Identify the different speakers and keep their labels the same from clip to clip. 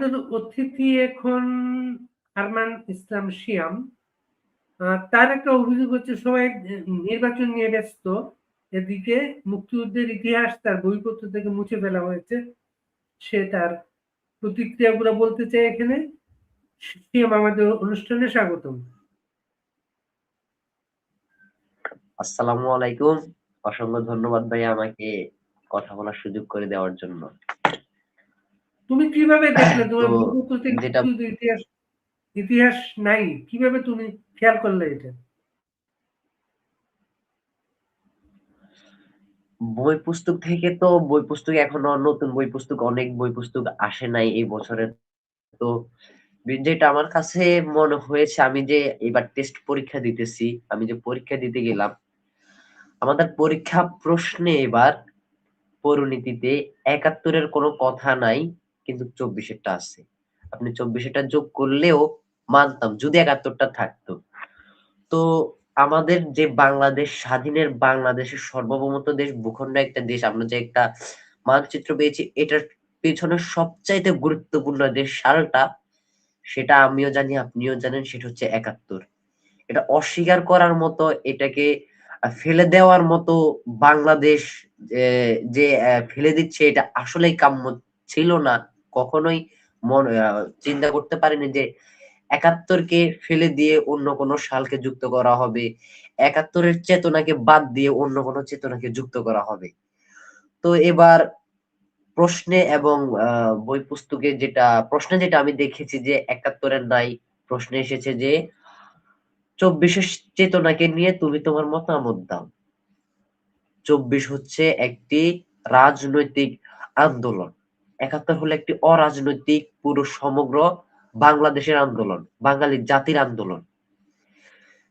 Speaker 1: আমাদের অতিথি এখন আরমান ইসলাম শিয়াম। তার একটা অভিযোগ হচ্ছে, সবাই নির্বাচন নিয়ে ব্যস্ত। এদিকে মুক্তিযুদ্ধের ইতিহাস তার বইপত্র থেকে মুছে ফেলা হয়েছে। সে তার প্রতিক্রিয়াগুলো বলতে চাই এখানে। শিয়াম, আমাদের অনুষ্ঠানে স্বাগতম।
Speaker 2: আসসালামু আলাইকুম। অসংখ্য ধন্যবাদ ভাই আমাকে কথা বলার সুযোগ করে দেওয়ার জন্য।
Speaker 1: তুমি কীভাবে দেখলে? তোমার ইতিহাস ইতিহাস নাই। কীভাবে তুমি খেয়াল করলে এটা?
Speaker 2: বই পুস্তক থেকে তো বই পুস্তক এখনও নতুন বই পুস্তক অনেক বই পুস্তক আসে নাই এই বছরে। তো যেটা আমার কাছে মনে হয়েছে আমি যে এবার টেস্ট পরীক্ষা দিতেছি আমি যে পরীক্ষা দিতে গেলাম আমাদের পরীক্ষা প্রশ্নে এবার পরিণতিতে একাত্তরের কোনো কথা নাই। কিন্তু চব্বিশেরটা আছে। আপনি চব্বিশেরটা যোগ করলেও মানতাম, যদি একাত্তরটা থাকতো। তো আমাদের যে বাংলাদেশ, স্বাধীনের বাংলাদেশের সর্বভৌমত্ব দেশ, ভূখণ্ড একটা দেশ, আমরা যে একটা মানচিত্র পেয়েছি, এটার পেছনে সবচাইতে গুরুত্বপূর্ণ যে সালটা, সেটা আমিও জানি, আপনিও জানেন, সেটা হচ্ছে একাত্তর। এটা অস্বীকার করার মতো, এটাকে ফেলে দেওয়ার মতো বাংলাদেশ যে ফেলে দিচ্ছে, এটা আসলেই কাম্য ছিল না। কখনোই মন চিন্তা করতে পারেনি যে একাত্তরকে ফেলে দিয়ে অন্য কোনো সালকে যুক্ত করা হবে। একাত্তরের চেতনাকে বাদ দিয়ে অন্য কোনো চেতনাকে যুক্ত করা হবে। তো এবার প্রশ্নে এবং বই পুস্তকে যেটা, প্রশ্নে যেটা আমি দেখেছি যে একাত্তরের নাই, প্রশ্নে এসেছে যে চব্বিশের চেতনাকে নিয়ে তুমি তোমার মতামত দাও। চব্বিশ হচ্ছে একটি রাজনৈতিক আন্দোলন। একাত্তর হলো একটি অরাজনৈতিক, পুরো সমগ্র বাংলাদেশের আন্দোলন, বাঙালি জাতির আন্দোলন।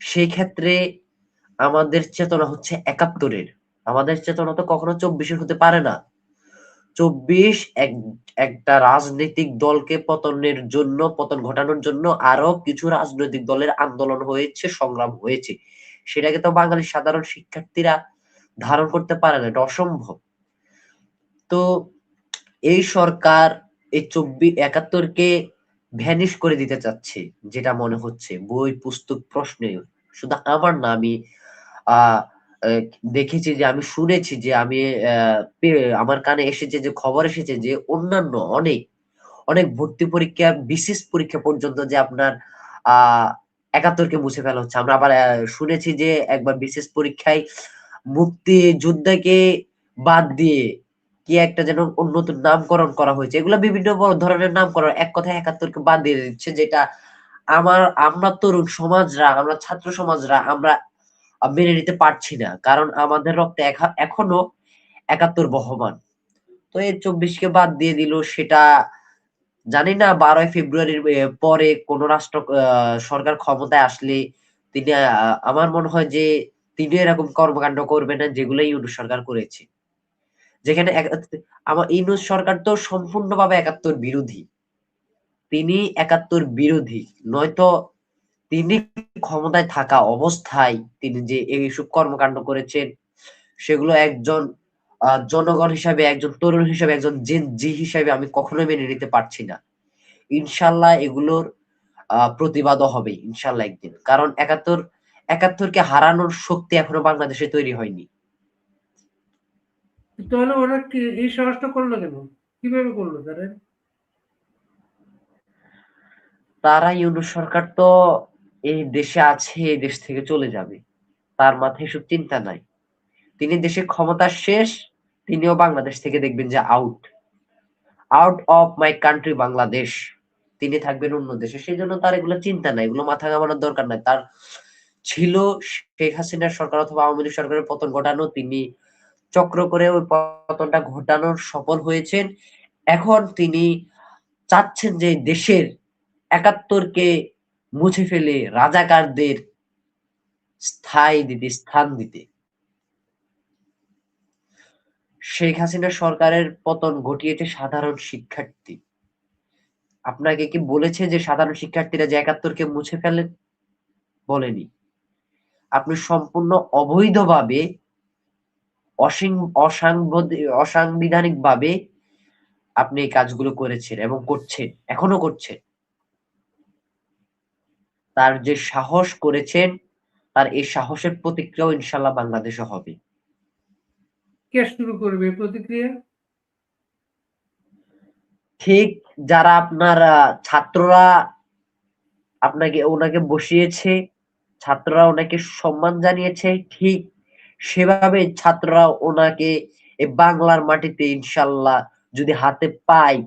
Speaker 2: সেই ক্ষেত্রে আমাদের চেতনা হচ্ছে একাত্তরের। আমাদের চেতনা তো কখনো চব্বিশের হতে পারে না। চব্বিশ এক, একটা রাজনৈতিক দলকে পতনের জন্য, পতন ঘটানোর জন্য আরও কিছু রাজনৈতিক দলের আন্দোলন হয়েছে, সংগ্রাম হয়েছে। সেটাকে তো বাঙালির সাধারণ শিক্ষার্থীরা ধারণ করতে পারে না, এটা অসম্ভব। তো এই সরকার এই চব্বিশ একাত্তরকে ভ্যানিশ করে দিতে চাচ্ছে, যেটা মনে হচ্ছে। বই, পুস্তক, প্রশ্নে, শুধু আমার না, আমি দেখেছি যে, আমি শুনেছি যে, আমি আমার কানে এসেছে যে, খবর এসেছে যে, অন্যান্য অনেক অনেক ভর্তি পরীক্ষা, বিশেষ পরীক্ষা পর্যন্ত যে আপনার আহ একাত্তরকে মুছে ফেলা হচ্ছে। আমরা আবার শুনেছি যে, একবার বিশেষ পরীক্ষায় মুক্তি যোদ্ধাকে বাদ দিয়ে কি একটা যেন নতুন নামকরণ করা হয়েছে। এগুলো বিভিন্ন ধরনের নামকরণ, এক কথায় একাত্তরকে বাদ দিয়ে দিচ্ছে, যেটা আমার, আমরা তরুণ সমাজরা, আমরা ছাত্র সমাজরা, আমরা মেনে নিতে পারছি না, কারণ আমাদের রক্তে এখনও একাত্তর বহমান। তো এই চব্বিশকে বাদ দিয়ে দিল সেটা, জানি না, বারোই ফেব্রুয়ারির পরে কোন রাষ্ট্র সরকার ক্ষমতায় আসলে তিনি আমার মনে হয় যে তিনি এরকম কর্মকাণ্ড করবে না যেগুলো ইউনুস সরকার করেছে। যেখানে আমার ইউনুস সরকার তো সম্পূর্ণভাবে একাত্তর বিরোধী। তিনি একাত্তর বিরোধী, নয়তো তিনি ক্ষমতায় থাকা অবস্থায় তিনি যে এইসব কর্মকাণ্ড করেছেন, সেগুলো একজন জনগণ হিসাবে, একজন তরুণ হিসাবে, একজন জেন জি হিসাবে আমি কখনোই মেনে নিতে পারছি না। ইনশাল্লাহ এগুলোর প্রতিবাদও হবে ইনশাল্লাহ একদিন। কারণ একাত্তর, একাত্তরকে হারানোর শক্তি এখনও বাংলাদেশে তৈরি হয়নি।
Speaker 1: তাহলে ওরা কি এই সাহসটা করল কেন? কীভাবে করল তারা?
Speaker 2: তারা ইউনুস সরকার তো এই দেশে আছে, এই দেশ থেকে চলে যাবে। তার মাথায় এসব চিন্তা নাই। তিনি দেশে ক্ষমতা শেষ, তিনিও বাংলাদেশ থেকে দেখবেন যে out out of my country Bangladesh. তিনি থাকবেন অন্য দেশে। সেই জন্য তার এগুলো চিন্তা নাই, এগুলো মাথা ঘামানোর দরকার নাই। তার ছিল শেখ হাসিনার সরকার অথবা আওয়ামী লীগ সরকারের পতন ঘটানো, তিনি চক্র করে ওই পতনটা ঘটানোর সফল হয়েছেন। এখন তিনি চাচ্ছেন যে দেশের একাত্তরকে মুছে ফেলে রাজাকারদের স্থায়ী দিতে, স্থান দিতে। শেখ হাসিনা সরকারের পতন ঘটিয়েছে সাধারণ শিক্ষার্থী। আপনাকে কি বলেছে যে সাধারণ শিক্ষার্থীরা যে একাত্তরকে মুছে ফেলেন? বলেনি। আপনি সম্পূর্ণ অবৈধভাবে অসাংবিধানিক ভাবে আপনি এই কাজগুলো করেছেন এবং করছেন এখনও করছেন। তার যে সাহস করেছেন তার এই সাহসের প্রতিক্রিয়াও ইনশাল্লাহ বাংলাদেশে হবে।
Speaker 1: কে শুরু করবে প্রতিক্রিয়া?
Speaker 2: ঠিক যারা আপনার ছাত্ররা আপনাকে ওনাকে বসিয়েছে ছাত্ররা ওনাকে সম্মান জানিয়েছে ঠিক সেভাবে ছাত্ররা ওনাকে বাংলার মাটিতে ইনশাল্লাহ যদি হাতে পায়,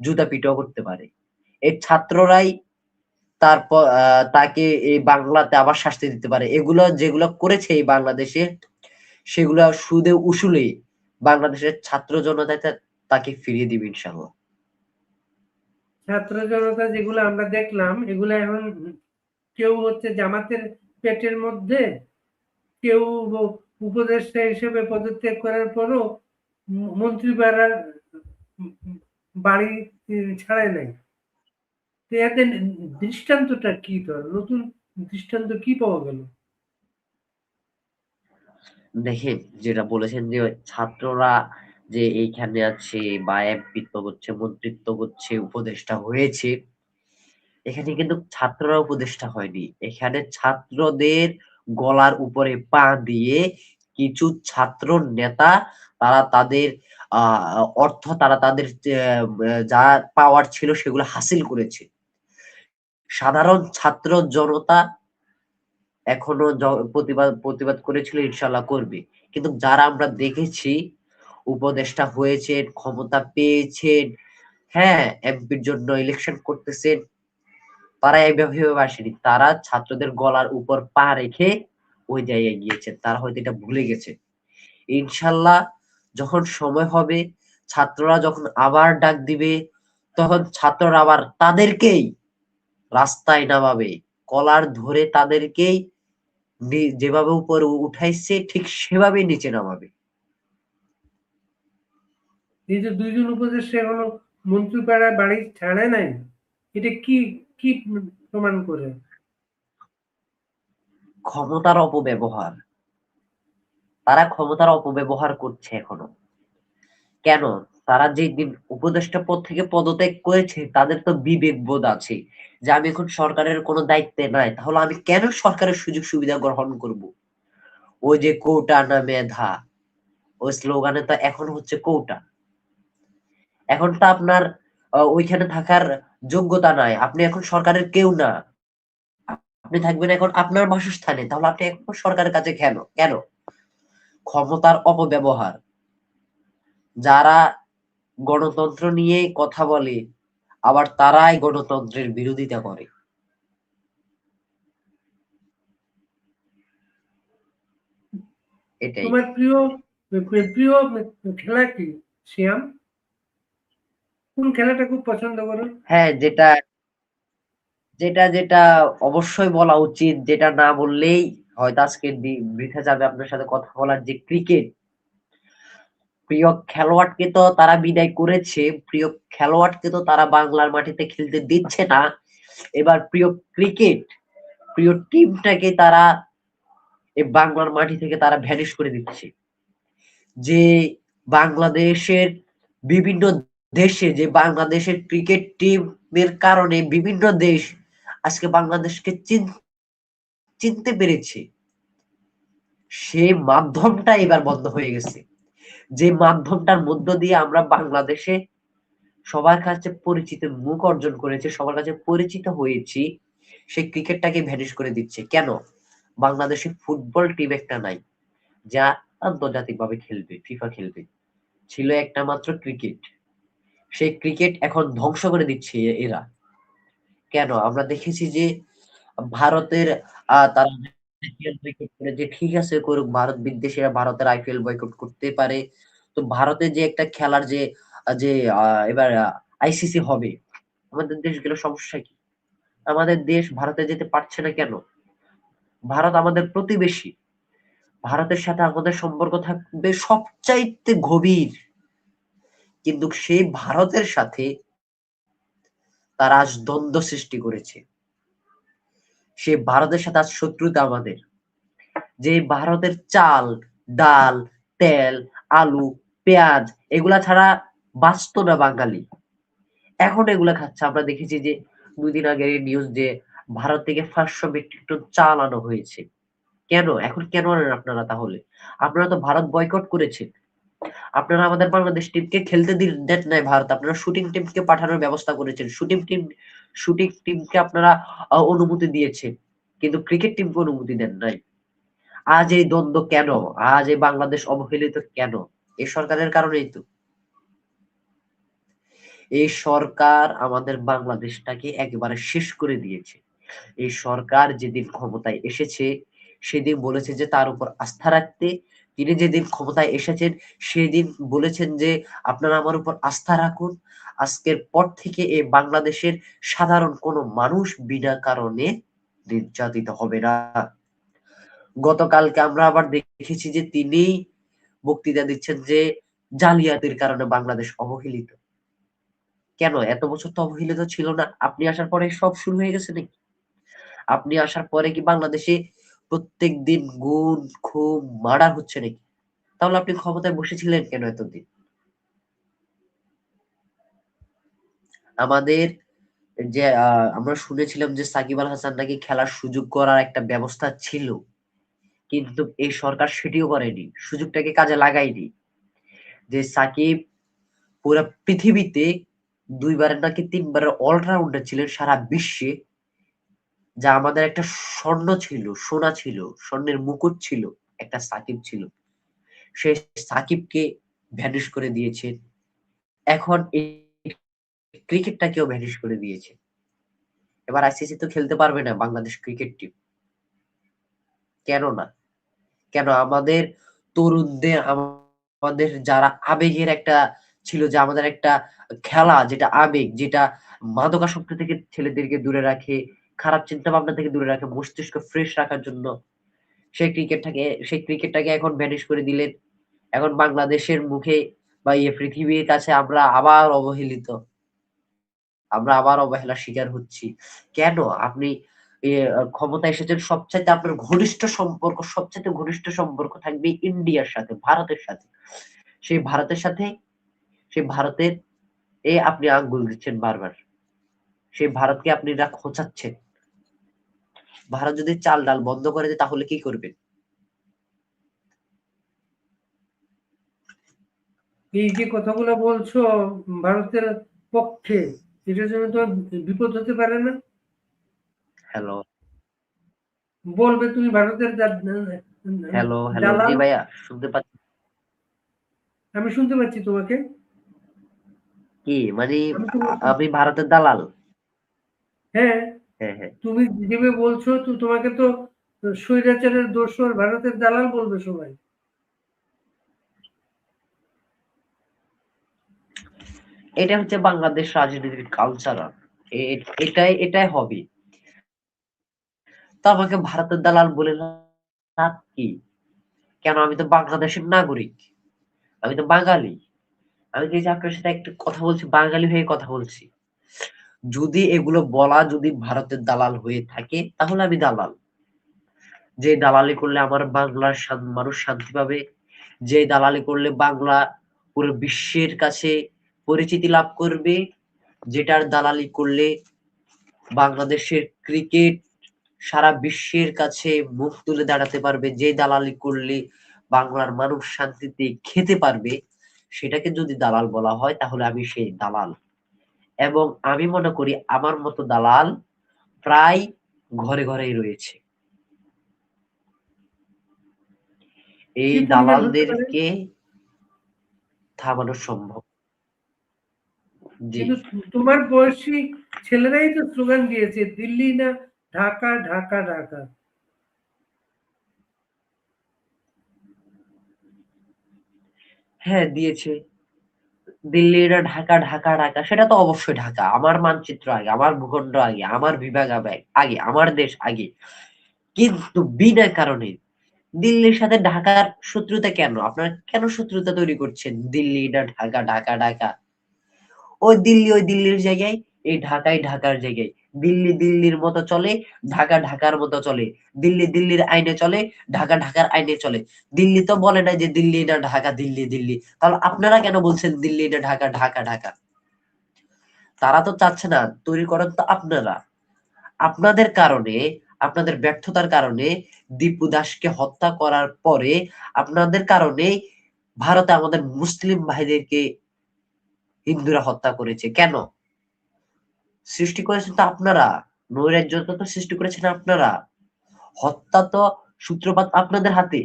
Speaker 2: জুতা পিটাও করতে পারে। এই ছাত্ররাই তারপর তাকে এই বাংলাতে আবার শাস্তি দিতে পারে। এগুলো যেগুলো করেছে এই বাংলাদেশে, সেগুলো সুদে উসুলে বাংলাদেশের ছাত্র জনতা তাকে ফিরিয়ে দিবে ইনশাল্লাহ।
Speaker 1: ছাত্র জনতা যেগুলো আমরা দেখলাম, এগুলো এখন কেউ হচ্ছে জামাতের পেটের মধ্যে, কেউ উপদেষ্টা হিসেবে পদত্যাগ করার পরও ম- মন্ত্রী বাড়ার বাড়ি ছাড়ায় নাই। তো এতে দৃষ্টান্তটা কি তোর নতুন দৃষ্টান্ত কি পাওয়া গেল?
Speaker 2: দেখেন যেটা বলেছেন যে ছাত্ররা যে এইখানে আছে বা এমপিত্ব করছে, মন্ত্রিত্ব করছে, উপদেষ্টা হয়েছে, এখানে কিন্তু ছাত্ররা উপদেষ্টা হয়নি। এখানে ছাত্রদের গলার উপরে পা দিয়ে কিছু ছাত্র নেতা, তারা তাদের অর্থ তারা তাদের যা পাওয়ার ছিল সেগুলো হাসিল করেছে। সাধারণ ছাত্র জনতা এখনও প্রতিবাদ প্রতিবাদ করেছিল ইনশাল্লাহ করবে। কিন্তু যারা আমরা দেখেছি, উপদেষ্টা হয়েছেন, ক্ষমতা পেয়েছেন হ্যাঁ এমপির জন্য ইলেকশন করতেছেন ভেবে আসেনি তারা ছাত্রদের গলার উপর পা রেখে ওই জায়গায় গিয়েছেন তারা হয়তো এটা ভুলে গেছে। ইনশাল্লাহ যখন সময় হবে, ছাত্ররা যখন আবার ডাক দিবে, তখন ছাত্ররা আবার তাদেরকেই রাস্তায় নামাবে। কলার ধরে তাদেরকেই যেভাবে উপরে উঠাইছে, ঠিক সেভাবেই নিচে নামাবে।
Speaker 1: দুইজন উপদেষ্টা এখনও মন্ত্রী পাড়ায় বাড়ি ছাড়ে নাই, এটা কি কি প্রমাণ করে?
Speaker 2: ক্ষমতার অপব্যবহার। তারা ক্ষমতার অপব্যবহার করছে এখনও। কেন? তারা যে উপদেষ্টা পদ থেকে পদত্যাগ করেছে, তাদের তো বিবেক বোধ আছে যে আমি এখন সরকারের কোনো দায়িত্বে নাই। তাহলে আমি কেন সরকারের সুযোগ সুবিধা গ্রহণ করব? ওই যে কোটা না মেধা। ওই স্লোগানে তো এখন হচ্ছে কোটা। এখন তো আপনার ওইখানে থাকার যোগ্যতা নাই। আপনি এখন সরকারের কেউ না। আপনি থাকবেন এখন আপনার বাসস্থানে। তাহলে আপনি এখন সরকারের কাছে কেন? কেন? ক্ষমতার অপব্যবহার। যারা গণতন্ত্র নিয়ে কথা বলে, আবার তারাই গণতন্ত্রের বিরোধিতা করে। এটাই।
Speaker 1: তোমার প্রিয় প্রিয় খেলা কি? শ্যাম? কোন খেলাটা খুব পছন্দ করো
Speaker 2: হ্যাঁ যেটা যেটা যেটা অবশ্যই বলা উচিত, যেটা না বললেই হয়তো আজকে বৃথা যাবে আপনার সাথে কথা বলার যে ক্রিকেট। প্রিয় খেলোয়াড়কে তো তারা বিদায় করেছে, প্রিয় খেলোয়াড়কে তো তারা বাংলার মাটিতে খেলতে দিচ্ছে না। এবার প্রিয় ক্রিকেট, প্রিয় টিমটাকে তারা এই বাংলার মাটি থেকে তারা ভ্যানিশ করে দিচ্ছে। যে বাংলাদেশের বিভিন্ন দেশে, যে বাংলাদেশের ক্রিকেট টিমের কারণে বিভিন্ন দেশ আজকে বাংলাদেশকে চিন- চিনতে পেরেছে। সে মাধ্যমটা এবার বন্ধ হয়ে গেছে। যে মাধ্যমটার মধ্য দিয়ে আমরা বাংলাদেশে সবার কাছে পরিচিত মুখ অর্জন করেছে, সবার কাছে পরিচিত হয়েছি সেই ক্রিকেটটাকে ভ্যানিশ করে দিচ্ছে। কেন? বাংলাদেশে ফুটবল টিম একটা নাই, যা আন্তর্জাতিকভাবে খেলবে ফিফা খেলবে। ছিল একটা মাত্র ক্রিকেট সেই ক্রিকেট এখন ধ্বংস করে দিচ্ছে এরা। কেন? আমরা দেখেছি যে ভারতের তারা যে ঠিক আছে, করুক, ভারত বিদেশিরা ভারতের আইপিএল বয়কট করতে পারে। তো ভারতে যে একটা খেলার যে যে এবার আইসিসি হবে, আমাদের দেশগুলো সমস্যা কি? আমাদের দেশ ভারতে যেতে পারছে না কেন? ভারত আমাদের প্রতিবেশী। ভারতের সাথে আমাদের সম্পর্ক থাকবে সবচাইতে গভীর। কিন্তু সেই ভারতের সাথে তারা আজ দ্বন্দ্ব সৃষ্টি করেছে। সে ভারতের সাথে আজ শত্রুতা আমাদের। যে ভারতের চাল, ডাল, তেল, আলু, পেঁয়াজ, এগুলা ছাড়া বাঁচতো না বাঙালি। এখন এগুলা খাচ্ছে। আমরা দেখেছি যে দুদিন আগের নিউজ যে ভারত থেকে পাঁচশো মেট্রিক টন চাল আনা হয়েছে। কেন? এখন কেন আনেন আপনারা তাহলে? আপনারা তো ভারত বয়কট করেছেন। আপনারা আমাদের বাংলাদেশ টিমকে খেলতে দিন নাই ভারত। আপনারা শুটিং টিমকে পাঠানোর ব্যবস্থা করেছেন। শুটিং টিম শুটিং টিমকে আপনারা অনুমতি দিয়েছেন কিন্তু ক্রিকেট টিমকে অনুমতি দেন নাই। আজ এই দ্বন্দ্ব কেন? আজ এই বাংলাদেশ অবহেলিত কেন? এই সরকারের কারণেই তো। এই সরকার আমাদের বাংলাদেশটাকে একেবারে শেষ করে দিয়েছে। এই সরকার যেদিন ক্ষমতায় এসেছে সেদিন বলেছে যে তার উপর আস্থা রাখতে। তিনি যেদিন ক্ষমতায় এসেছেন, সেদিন বলেছেন যে, আপনারা আমার উপর আস্থা রাখুন। আজকের পর থেকে এই বাংলাদেশের সাধারণ কোনো মানুষ বিনা কারণে নির্যাতিত হবে না। গতকালকে আমরা আবার দেখেছি যে তিনি বক্তৃতা দিচ্ছেন যে, জালিয়াতির কারণে বাংলাদেশ অবহেলিত। কেন? এত বছর তো অবহেলিত ছিল না। আপনি আসার পরে সব শুরু হয়ে গেছে নাকি? আপনি আসার পরে কি বাংলাদেশে প্রত্যেক দিন গুণ খুন মার্ডার হচ্ছে নাকি? তাহলে আপনি ক্ষমতায় বসেছিলেন কেন এতদিন? আমাদের যে আমরা শুনেছিলাম যে সাকিব আল হাসান নাকি খেলার সুযোগ করার একটা ব্যবস্থা ছিল। কিন্তু এই সরকার সেটিও করেনি। সুযোগটাকে কাজে লাগায়নি। যে সাকিব পুরো পৃথিবীতে দুইবারের নাকি তিনবারের অলরাউন্ডার ছিলেন সারা বিশ্বে। যা আমাদের একটা স্বর্ণ ছিল, সোনা ছিল, স্বর্ণের মুকুট ছিল, একটা সাকিব ছিল। সে সাকিবকে ভ্যানিশ করে দিয়েছে। এখন এই ক্রিকেটটাকেও ভ্যানিশ করে দিয়েছে। এবার আইসিসি তো খেলতে পারবে না বাংলাদেশ ক্রিকেট টিম কেন না? কেন আমাদের তরুণদের, আমাদের যারা আবেগের একটা ছিল, যে আমাদের একটা খেলা, যেটা আবেগ, যেটা মাদকাসক্ত থেকে ছেলেদেরকে দূরে রাখে খারাপ চিন্তা ভাবনা থেকে দূরে রাখে, মস্তিষ্ক ফ্রেশ রাখার জন্য। সেই ক্রিকেটটাকে সেই ক্রিকেটটাকে এখন ম্যানেজ করে দিলেন এখন বাংলাদেশের মুখে বা ইয়ে পৃথিবীর কাছে আমরা আবার অবহেলিত। আমরা আবার অবহেলার শিকার হচ্ছি। কেন? আপনি ক্ষমতা এসেছেন, সবচাইতে আপনার ঘনিষ্ঠ সম্পর্ক, সবচাইতে ঘনিষ্ঠ সম্পর্ক থাকবে ইন্ডিয়ার সাথে, ভারতের সাথে। সেই ভারতের সাথে সেই ভারতের এ আপনি আঙ্গুল দিচ্ছেন বারবার। সেই ভারতকে আপনি খোঁচাচ্ছেন। ভারত যদি চাল ডাল বন্ধ করে দেয় তাহলে কি করবে?
Speaker 1: এই যে কথাগুলো বলছো ভারতের পক্ষে এটার জন্য তো বিপদ হতে পারে না।
Speaker 2: হ্যালো
Speaker 1: বলবে তুমি ভারতের
Speaker 2: হ্যালো হ্যালো জি ভাইয়া শুনতে পাচ্ছি?
Speaker 1: আমি শুনতে পাচ্ছি তোমাকে।
Speaker 2: কি মানে
Speaker 1: আমি
Speaker 2: ভারতের দালাল?
Speaker 1: হ্যাঁ। তুমি যেভাবে বলছো তো তোমাকে তো স্বৈরাচারের দোষর ভারতের দালাল বলবে সবাই।
Speaker 2: এটা হচ্ছে বাংলাদেশ রাজনীতির কালচার এটাই এটাই হবে। তো আমাকে ভারতের দালাল বলে লাভ কি? কেন? আমি তো বাংলাদেশের নাগরিক। আমি তো বাঙালি। আমি যে আপনার সাথে একটু কথা বলছি বাঙালি হয়ে কথা বলছি। যদি এগুলো বলা যদি ভারতের দালাল হয়ে থাকে, তাহলে আমি দালাল। যে দালালি করলে আমার বাংলার মানুষ শান্তি পাবে, যে দালালি করলে বাংলা পুরো বিশ্বের কাছে পরিচিতি লাভ করবে, যেটার দালালি করলে বাংলাদেশের ক্রিকেট সারা বিশ্বের কাছে মুখ তুলে দাঁড়াতে পারবে, যে দালালি করলে বাংলার মানুষ শান্তিতে খেতে পারবে, সেটাকে যদি দালাল বলা হয়, তাহলে আমি সেই দালাল। এবং আমি মনে করি আমার মতো দালাল প্রায় ঘরে ঘরেই রয়েছে। এই? দালালদেরকে থামানো সম্ভব।
Speaker 1: কিন্তু তোমার বয়সী ছেলেরাই তো স্লোগান দিয়েছে দিল্লি না ঢাকা ঢাকা ঢাকা।
Speaker 2: হ্যাঁ দিয়েছে। দিল্লির ঢাকা ঢাকা ঢাকা, সেটা তো অবশ্যই ঢাকা। আমার মানচিত্র আগে, আমার ভূখণ্ড আগে, আমার বিভাগ আগে, আমার দেশ আগে। কিন্তু বিনা কারণে দিল্লির সাথে ঢাকার শত্রুতা কেন? আপনারা কেন শত্রুতা তৈরি করছেন? দিল্লি এটা ঢাকা ঢাকা ঢাকা। ওই দিল্লি, ওই দিল্লির জায়গায়, এই ঢাকাই ঢাকার জায়গায়। দিল্লি দিল্লির মতো চলে, ঢাকা ঢাকার মতো চলে। দিল্লি দিল্লির আইনে চলে, ঢাকা ঢাকার আইনে চলে। দিল্লি তো বলে না যে দিল্লি না ঢাকা, দিল্লি দিল্লি। তাহলে আপনারা কেন বলছেন দিল্লি না ঢাকা ঢাকা ঢাকা? তারা তো চাচ্ছে না, তৈরি করেন তো আপনারা। আপনাদের কারণে, আপনাদের ব্যর্থতার কারণে দীপু দাসকে হত্যা করার পরে আপনাদের কারণে ভারতে আমাদের মুসলিম ভাইদেরকে হিন্দুরা হত্যা করেছে। কেন? সৃষ্টি করেছেন তো আপনারা? নৈরাজ্যতা তো সৃষ্টি করেছেন আপনারা? হত্যা তো সূত্রপাত আপনাদের হাতে।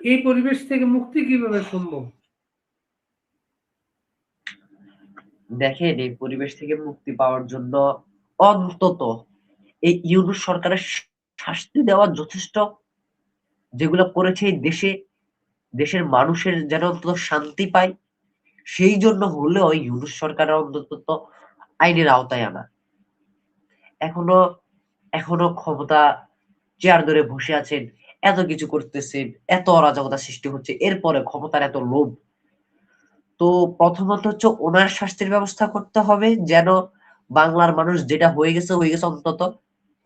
Speaker 1: এই পরিবেশ থেকে মুক্তি কীভাবে সম্ভব?
Speaker 2: দেখেন এই পরিবেশ থেকে মুক্তি পাওয়ার জন্য অন্তত এই ইউনুস সরকারের শাস্তি দেওয়া যথেষ্ট। যেগুলো করেছে এই দেশে দেশের মানুষের যেন অন্তত শান্তি পায়। সেই জন্য হলেও ইউনুস সরকারের অন্তত আইনের আওতায় আনা। এখনও এখনও ক্ষমতা চেয়ার ধরে বসে আছেন, এত কিছু করতেছেন, এত অরাজকতা সৃষ্টি হচ্ছে, এরপরে ক্ষমতার এত লোভ। তো প্রথমত হচ্ছে ওনার শাস্তির ব্যবস্থা করতে হবে যেন বাংলার মানুষ যেটা হয়ে গেছে হয়ে গেছে অন্তত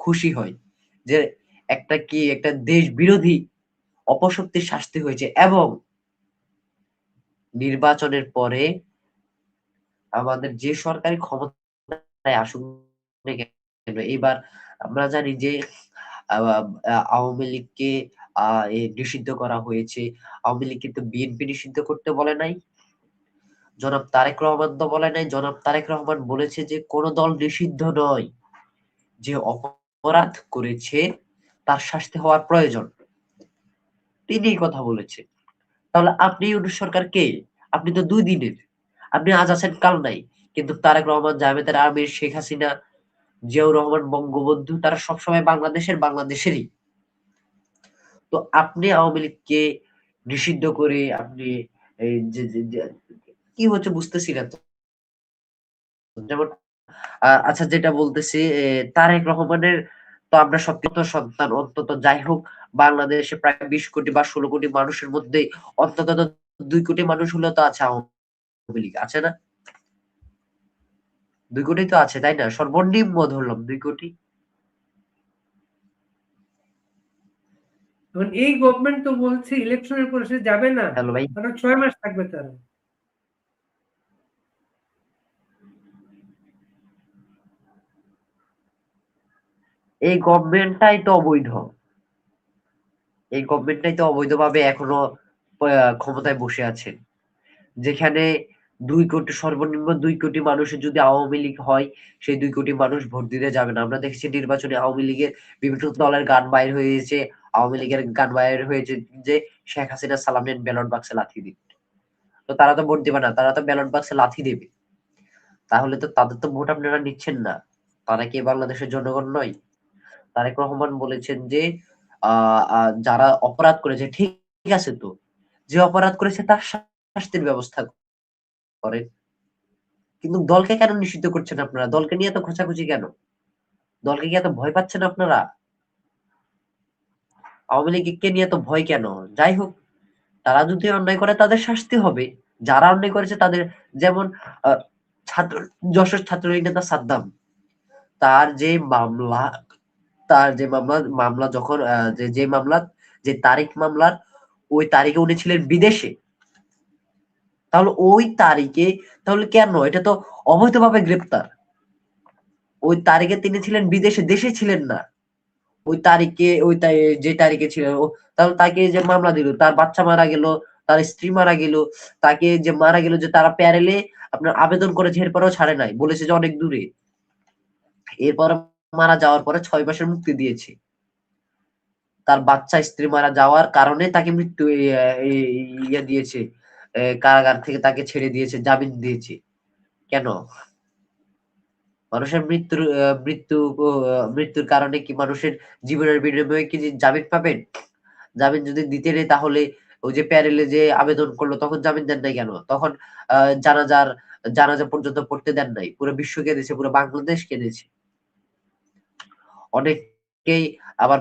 Speaker 2: খুশি হয়। যে একটা কি, একটা দেশ বিরোধী অপশক্তির শাস্তি হয়েছে এবং নির্বাচনের পরে আমাদের যে সরকারি ক্ষমতায় আসুক এবার আমরা জানি যে আওয়ামী লীগকে নিষিদ্ধ করা হয়েছে। আওয়ামী লীগ কিন্তু বিএনপি নিষিদ্ধ করতে বলে নাই। জনাব তারেক রহমান তো বলে নাই। জনাব তারেক রহমান বলেছে যে, কোন দল নিষিদ্ধ নয়। যে অপরাধ করেছে, তার শাস্তি হওয়ার প্রয়োজন। তিনি কথা বলেছে। তাহলে আপনি ইউনুস সরকার কে? আপনি তো দুই দিনের। আপনি আজ আছেন, কাল নাই। কিন্তু তারেক রহমান, জাভেদের আমির, শেখ হাসিনা, জিয়াউর রহমান, বঙ্গবন্ধু, তারা সবসময় বাংলাদেশের বাংলাদেশেরই। তো আপনি আওয়ামী লীগকে নিষিদ্ধ করে আপনি কি হচ্ছে বুঝতেছি না যেমন আচ্ছা যেটা বলতেছি তারেক রহমানের তো আমরা সত্যি সন্তান, অন্তত যাই হোক বাংলাদেশে প্রায় বিশ কোটি বা ষোলো কোটি মানুষের মধ্যে অন্তত দুই কোটি মানুষ হলেও তো আছে আওয়ামী লীগ আছে না? দুই কোটি তো আছে তাই না? সর্বনিম্ন ধরলাম দুই কোটি।
Speaker 1: এই গভর্নমেন্ট তো বলছে ইলেকশনের পরে সে যাবে না।
Speaker 2: হ্যালো ভাই।
Speaker 1: ছয় মাস থাকবে তারা।
Speaker 2: এই গভর্নমেন্টটাই তো অবৈধ। এই গভর্নমেন্টটাই তো অবৈধভাবে এখনও ক্ষমতায় বসে আছেন যেখানে দুই কোটি, সর্বনিম্ন দুই কোটি মানুষের যদি আওয়ামী লীগ হয়, সেই দুই কোটি মানুষ ভোট দিতে যাবে না। আমরা দেখেছি নির্বাচনে আওয়ামী লীগের বিভিন্ন দলের গান বাইর হয়েছে আওয়ামী লীগের গান বাইর হয়েছে যে শেখ হাসিনা সালাম নেন ব্যালট বাক্সে লাথি দিন তো তারা তো ভোট দেবে না, তারা তো ব্যালট বাক্সে লাথি দেবে। তাহলে তো তাদের তো ভোট আপনারা নিচ্ছেন না। তারা কি বাংলাদেশের জনগণ নয়? তারেক রহমান বলেছেন যে যারা অপরাধ করেছে, ঠিক আছে তো? যে অপরাধ করেছে, তার শাস্তির ব্যবস্থা করেন কিন্তু দলকে কেন নিষিদ্ধ করছেন আপনারা? দলকে নিয়ে এত খোঁচাখুচি কেন? দলকে কি এত ভয় পাচ্ছেন আপনারা? আওয়ামী লীগকে নিয়ে এত ভয় কেন? যাই হোক, তারা যদি অন্যায় করে, তাদের শাস্তি হবে। যারা অন্যায় করেছে, তাদের যেমন ছাত্র, যশোর ছাত্রলীগ নেতা সাদ্দাম, তার যে মামলা তার যে মামলা মামলা যখন যে যে মামলা, যে তারিখ মামলার, ওই তারিখে উনি ছিলেন বিদেশে। তাহলে ওই তারিখে, তাহলে কেন? এটা তো অবৈধভাবে গ্রেপ্তার। ওই তারিখে তিনি ছিলেন বিদেশে, দেশে ছিলেন না। ওই তারিখে, ওই যে তারিখে ছিলেন তাহলে তাকে যে মামলা দিল, তার বাচ্চা মারা গেল, তার স্ত্রী মারা গেল, তাকে যে মারা গেল, যে তারা প্যারেলে আপনার আবেদন করেছে, এরপরেও ছাড়ে নাই, বলেছে যে অনেক দূরে। এরপর মারা যাওয়ার পরে ছয় মাসের মুক্তি দিয়েছে। তার বাচ্চা, স্ত্রী মারা যাওয়ার কারণে তাকে মৃত্যু ইয়ে দিয়েছে কারাগার থেকে তাকে ছেড়ে দিয়েছে, জামিন দিয়েছে। কেন? মানুষের মৃত্যুর মৃত্যু মৃত্যুর কারণে কি মানুষের জীবনের বিনিময়ে কি জামিন পাবেন? জামিন যদি দিতে নেই তাহলে ওই যে প্যারেলে যে আবেদন করল, তখন জামিন দেন নাই কেন? তখন আহ জানাজার, জানাজা পর্যন্ত পড়তে দেন নাই। পুরো বিশ্ব কেঁদেছে, পুরো বাংলাদেশ কেঁদেছে। অনেকেই আবার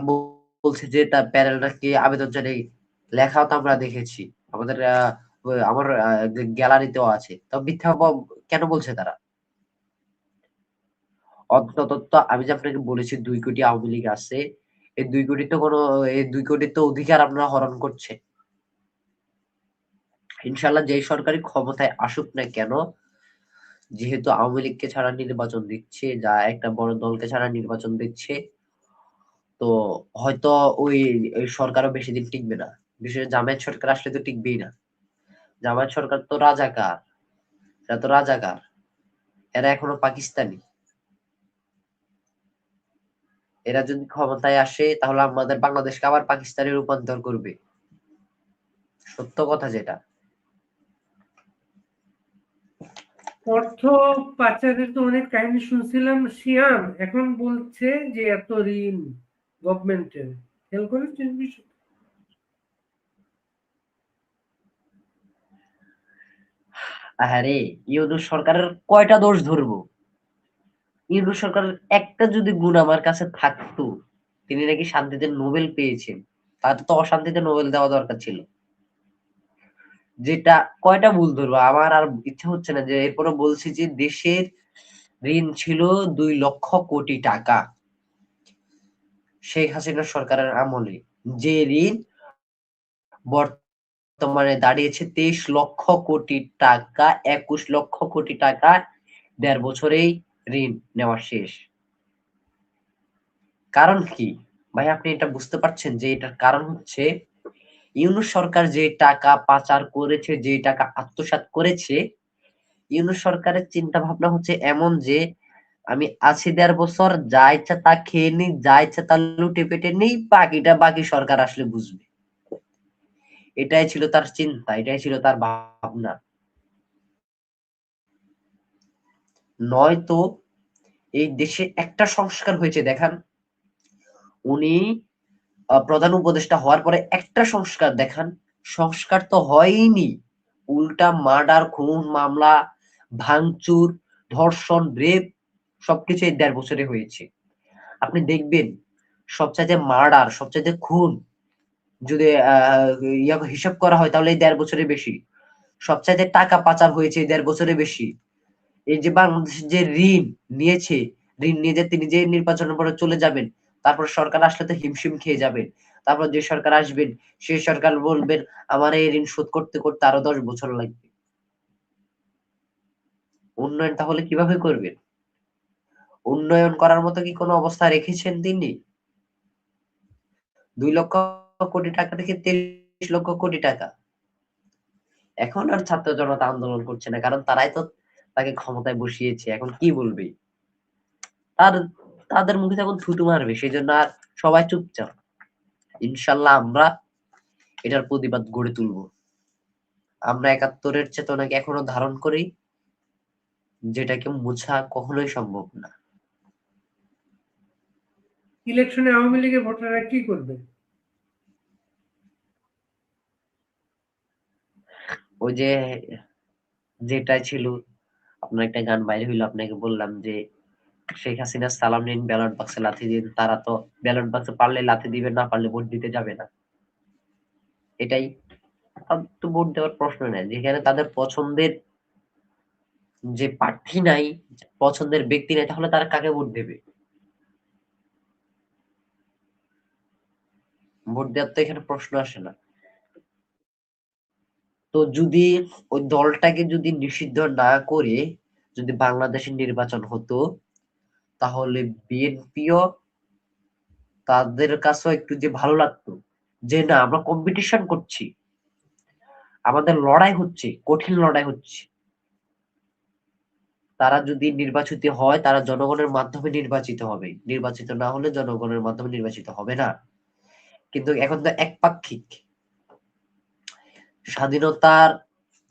Speaker 2: বলছে যে তার প্যানেলটাকে আবেদন জানিয়ে লেখাও তো আমরা দেখেছি। আমাদের আমার গ্যালারিতেও আছে। তো মিথ্যা কেন বলছে তারা? অন্তত আমি যে আপনাকে বলেছি দুই কোটি আওয়ামী লীগ আছে, এই দুই কোটি তো কোনো, এই দুই কোটি তো অধিকার আপনারা হরণ করছে ইনশাল্লাহ যে সরকারি ক্ষমতায় আসুক না কেন যেহেতু আওয়ামী লীগকে ছাড়া নির্বাচন দিচ্ছে, যা একটা বড় দলকে ছাড়া নির্বাচন দিচ্ছে, তো হয়তো ওই সরকারও বেশি দিন টিকবে না। বিশেষ জামায়াত সরকার আসলে তো টিকবেই না। জামায়াত সরকার তো রাজাকার। এরা তো রাজাকার। এরা এখনও পাকিস্তানি। এরা যদি ক্ষমতায় আসে, তাহলে আমাদের বাংলাদেশকে আবার পাকিস্তানে রূপান্তর করবে। সত্য কথা যেটা।
Speaker 1: অর্থ পাচারের তো অনেক কাহিনী শুনছিলাম। শিয়াম, এখন বলছে যে এত ঋণ গভর্নমেন্টের করেছেন বিষয়
Speaker 2: আরে ইউনুস সরকারের কয়টা দোষ ধরবো? ইউনুস সরকারের একটা যদি গুণ আমার কাছে থাকতো, তিনি নাকি শান্তিতে নোবেল পেয়েছেন। তার তো অশান্তিতে নোবেল দেওয়া দরকার ছিল। যেটা কয়টা ভুল ধরবো? আমার আর ইচ্ছা হচ্ছে না যে এরপরে বলছি যে দেশের ঋণ ছিল দুই লক্ষ কোটি টাকা। শেখ হাসিনা সরকারের আমলে যে ঋণ বর্তমানে দাঁড়িয়েছে তেইশ লক্ষ কোটি টাকা, একুশ লক্ষ কোটি টাকা, দেড় বছরেই ঋণ নেওয়া শেষ। কারণ কি? ভাই, আপনি এটা বুঝতে পারছেন যে এটার কারণ হচ্ছে ইউনুস সরকার যে টাকা পাচার করেছে, যে টাকা আত্মসাৎ করেছে, ইউনুস সরকারের চিন্তা ভাবনা হচ্ছে এমন যে, আমি আছি দেড় বছর, যা ইচ্ছা তা খেয়ে নি যা ইচ্ছা তা লুটে পেটে নেই, বাকিটা বাকি সরকার আসলে বুঝবে। এটাই ছিল তার চিন্তা, এটাই ছিল তার ভাবনা। নয়তো এই দেশে একটা সংস্কার হয়েছে, দেখান। উনি প্রধান উপদেষ্টা হওয়ার পরে একটা সংস্কার দেখান। সংস্কার তো হয়নি। উল্টা মার্ডার, খুন, মামলা, ভাঙচুর, ধর্ষণ, রেপ, সবকিছু এই দেড় বছরে হয়েছে। আপনি দেখবেন, সবচাইতে মার্ডার, সবচাইতে খুন যদি ইয়া হিসাব করা হয়, তাহলে এই দেড় বছরে বেশি। সবচাইতে টাকা পাচার হয়েছে এই দেড় বছরে বেশি। এই যে বাংলাদেশ যে ঋণ নিয়েছে, ঋণ নিয়ে যে তিনি যে নির্বাচনের পরে চলে যাবেন তারপর সরকার আসলে তো হিমশিম খেয়ে যাবেন তারপর যে সরকার আসবেন সেই সরকার বলবেন, আমার এই ঋণ শোধ করতে করতে আরও দশ বছর লাগবে। উন্নয়ন তাহলে কীভাবে করবেন? উন্নয়ন করার মতো কি কোনো অবস্থা রেখেছেন তিনি? দুই লক্ষ কোটি টাকা থেকে তেইশ লক্ষ কোটি টাকা। এখন আর ছাত্র জনতা আন্দোলন করছে না, কারণ তারাই তো তাকে ক্ষমতায় বসিয়েছে। এখন কি বলবে? তার তাদের মুখে তখন থুতু মারবে সেই জন্য আর সবাই চুপচাপ। ইনশাল্লাহ আমরা এটার প্রতিবাদ গড়ে তুলব। আমরা একাত্তরের চেতনাকে এখনও ধারণ করি যেটাকে মুছা কখনোই সম্ভব না।
Speaker 1: ইলেকশনে আওয়ামী লীগের ভোটাররা কি করবে?
Speaker 2: ওই যে যেটা ছিল আপনার একটা গান বাইরে হইল আপনাকে বললাম যে শেখ হাসিনা সালাম নিন ব্যালট বাক্সে লাথি দিন তারা তো ব্যালট বাক্সে পারলে লাথি দিবে, না পারলে ভোট দিতে যাবে না। এটাই। তো ভোট দেওয়ার প্রশ্ন নেই। যেখানে তাদের পছন্দের যে প্রার্থী নাই, পছন্দের ব্যক্তি নাই, তাহলে তারা কাকে ভোট দেবে? ভোট দেওয়ার তো এখানে প্রশ্ন আসে না। তো যদি ওই দলটাকে যদি নিষিদ্ধ না করে, যদি বাংলাদেশের নির্বাচন হতো তাহলে বিএনপিও তাদের কাছেও একটু যে ভালো লাগতো, যে না, আমরা কম্পিটিশন করছি। আমাদের লড়াই হচ্ছে, কঠিন লড়াই হচ্ছে। তারা যদি নির্বাচিত হয়, তারা জনগণের মাধ্যমে নির্বাচিত হবে। নির্বাচিত না হলে জনগণের মাধ্যমে নির্বাচিত হবে না। কিন্তু এখন তো একপাক্ষিক। স্বাধীনতার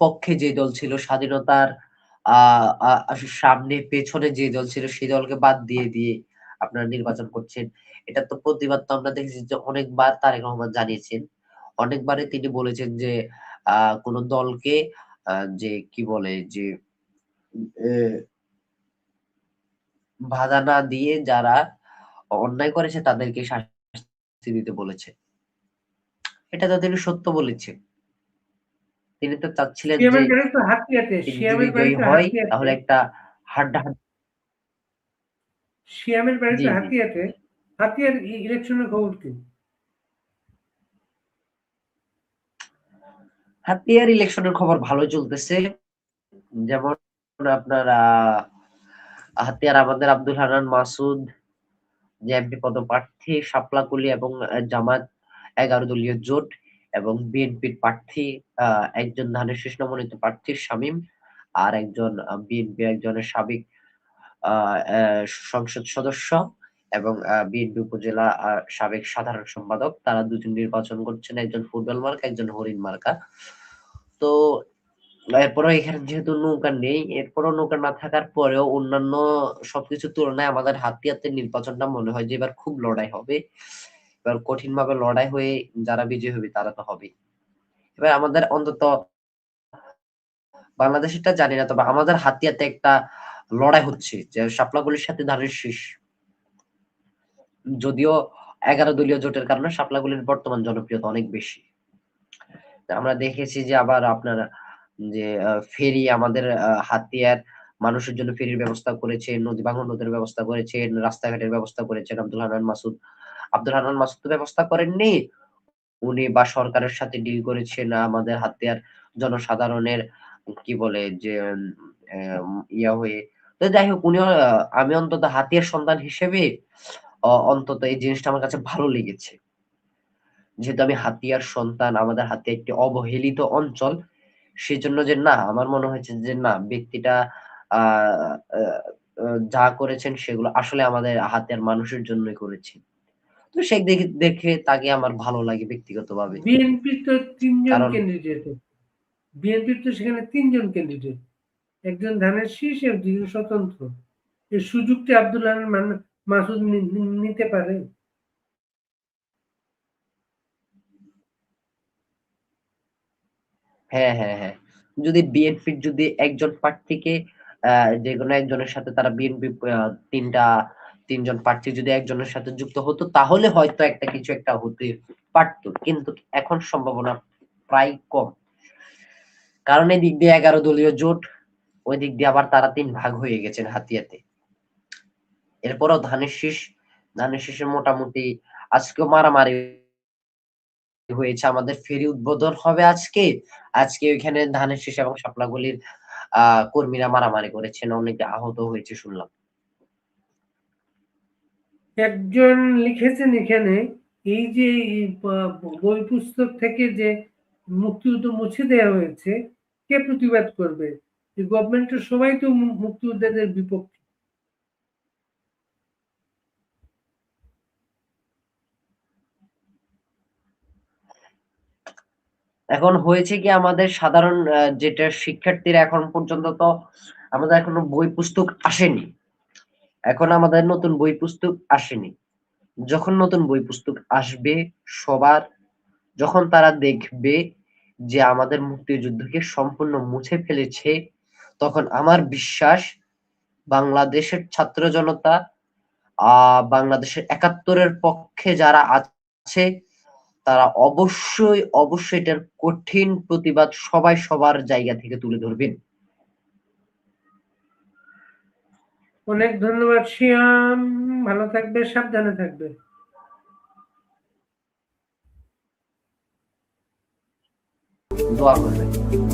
Speaker 2: পক্ষে যে দল ছিল, স্বাধীনতার সামনে পেছনে যে দল ছিল সেই দলকে বাদ দিয়ে দিয়ে আপনারা নির্বাচন করছেন। এটা তো প্রতিবাদ তো আমরা দেখেছি যে অনেকবার তারেক রহমান জানিয়েছেন। অনেকবারে তিনি বলেছেন যে আহ কোন দলকে যে কি বলে যে বাধা না দিয়ে যারা অন্যায় করেছে তাদেরকে শাস্তি দিতে বলেছে। এটা তো তিনি সত্য বলেছেন। তিনি তো চাচ্ছিলেন যে হয় তাহলে একটা হাড্ডাহাড্ডি
Speaker 1: শিয়ামের বাড়ি
Speaker 2: জি,
Speaker 1: তো হাতিয়াতে হাতিয়ার ইলেকশনের খবর কি?
Speaker 2: হাতিয়ার ইলেকশনের খবর ভালো চলতেছে। যেমন আপনার আহ, হাতিয়ার আমাদের আব্দুল হানান মাসুদ যে এমপি পদপ্রার্থী শাপলাকুলি এবং জামাত এগারো দলীয় জোট এবং বিএনপির প্রার্থী একজন ধানের শীষ মনোনীত প্রার্থী শামীম আর একজন বিএনপি একজনের সাবেক সংসদ সদস্য এবং বিএনপি উপজেলা সাবেক সাধারণ সম্পাদক। তারা দুজন নির্বাচন করছেন, একজন ফুটবল মার্কা, একজন হরিণ মার্কা। তো এরপরও এখানে যেহেতু নৌকা নেই, এরপরও নৌকা না থাকার পরেও অন্যান্য সবকিছুর তুলনায় আমাদের হাতিয়াতের নির্বাচনটা মনে হয় যে এবার খুব লড়াই হবে। এবার কঠিন ভাবে লড়াই হয়ে যারা বিজয়ী হবে তারা তো হবেই। এবার আমাদের অন্তত বাংলাদেশেরটা জানি না, তবে আমাদের হাতিয়াতে একটা লড়াই হচ্ছে যে শাপলাগুলির সাথে ধানের শীষ। যদিও এগারো দলীয় জোটের কারণে শাপলাগুলির বর্তমান জনপ্রিয়তা অনেক বেশি। আমরা দেখেছি যে আবার আপনার যে ফেরি আমাদের হাতিয়ার মানুষের জন্য ফেরির ব্যবস্থা করেছে নদী ভাঙন নদের ব্যবস্থা করেছেন, রাস্তাঘাটের ব্যবস্থা করেছেন আব্দুল হানান মাসুদ। আব্দুল হানান মাসুদ ব্যবস্থা করেননি। উনি বা সরকারের সাথে ডিল করেছেন আমাদের হাতিয়ার জনসাধারণের কি বলে যে ইয়া হয়ে। তো যাই হোক উনি আমি অন্তত হাতিয়ার সন্তান হিসেবে অন্তত এই জিনিসটা আমার কাছে ভালো লেগেছে। যেহেতু আমি হাতিয়ার সন্তান, আমাদের হাতে একটি অবহেলিত অঞ্চল, সেজন্য যে না, আমার মনে হয়েছে যে না, ব্যক্তিটা যা করেছেন সেগুলো আসলে আমাদের হাতিয়ার মানুষের জন্যই করেছেন তো সেই দেখে দেখে তাকে আমার ভালো লাগে ব্যক্তিগতভাবে।
Speaker 1: বিএনপির তো তিনজন ক্যান্ডিডেট বিএনপির তো সেখানে তিনজন ক্যান্ডিডেট একজন ধানের শীষ এবং দুজন স্বতন্ত্র। এই সুযোগটি আব্দুল হানান মাসুদ নিতে পারে?
Speaker 2: হ্যাঁ হ্যাঁ হ্যাঁ। যদি বিএনপির যদি একজন প্রার্থীকে আহ যে কোনো একজনের সাথে তারা বিএনপি তিনটা তিনজন প্রার্থী যদি একজনের সাথে যুক্ত হতো, তাহলে হয়তো একটা কিছু একটা হতে পারতো। কিন্তু এখন সম্ভাবনা প্রায় কম। কারণ এই দিক দিয়ে এগারো দলীয় জোট ওই দিক দিয়ে আবার তারা তিন ভাগ হয়ে গেছেন হাতিয়াতে। এরপরও ধানের শীষ, ধানের শীষে মোটামুটি আজকেও মারামারি হয়েছে। আমাদের ফেরি উদ্বোধন হবে আজকে। আজকে ওইখানে ধানের শীষ এবং শাপলাগুলির, আহ, কর্মীরা মারামারি করেছেন। অনেকে আহত হয়েছে শুনলাম।
Speaker 1: একজন লিখেছেন এখানে, এই যে বই পুস্তক থেকে যে মুক্তিযুদ্ধ মুছে দেওয়া হয়েছে, কে প্রতিবাদ করবে? গভর্নমেন্টের সবাই তো মুক্তিযোদ্ধাদের বিপক্ষে।
Speaker 2: এখন হয়েছে কি আমাদের সাধারণ যেটা শিক্ষার্থীরা এখন পর্যন্ত তো আমাদের এখনও বই পুস্তক আসেনি। এখন আমাদের নতুন বই পুস্তক আসেনি। যখন নতুন বই পুস্তক আসবে সবার, যখন তারা দেখবে যে আমাদের মুক্তিযুদ্ধকে সম্পূর্ণ মুছে ফেলেছে, তখন আমার বিশ্বাস বাংলাদেশের ছাত্র জনতা বাংলাদেশের একাত্তরের পক্ষে যারা আছে, তারা অবশ্যই অবশ্যই এটার কঠিন প্রতিবাদ সবাই সবার জায়গা থেকে তুলে ধরবেন।
Speaker 1: অনেক ধন্যবাদ শিয়াম। ভালো থাকবে সাবধানে থাকবে।
Speaker 2: দোয়া করে